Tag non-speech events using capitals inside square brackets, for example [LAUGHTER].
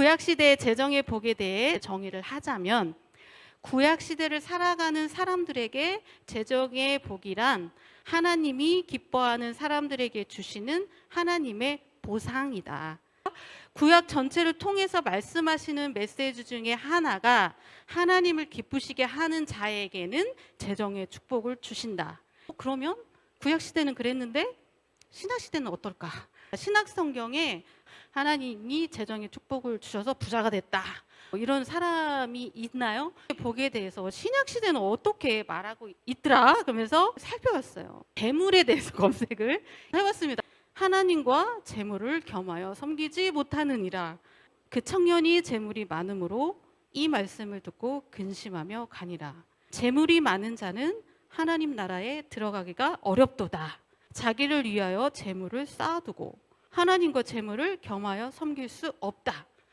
구약 시대의 재정의 복에 대해 정의를 하자면 구약 시대를 살아가는 사람들에게 재정의 복이란 하나님이 기뻐하는 사람들에게 주시는 하나님의 보상이다. 구약 전체를 통해서 말씀하시는 메시지 중에 하나가 하나님을 기쁘시게 하는 자에게는 재정의 축복을 주신다. 어, 그러면 구약 시대는 그랬는데 신약 시대는 어떨까? 신약 성경에 하나님이 재정의 축복을 주셔서 부자가 됐다. 뭐 이런 사람이 있나요? 복에 대해서 신약 시대는 어떻게 말하고 있더라? 그러면서 살펴봤어요. 재물에 대해서 [LAUGHS] 검색을 해봤습니다. 하나님과 재물을 겸하여 섬기지 못하느니라. 그 청년이 재물이 많으므로 이 말씀을 듣고 근심하며 가니라. 재물이 많은 자는 하나님 나라에 들어가기가 어렵도다. 자기를 위하여 재물을 쌓아두고 하나님과 재물을 겸하여 섬길 수 없다.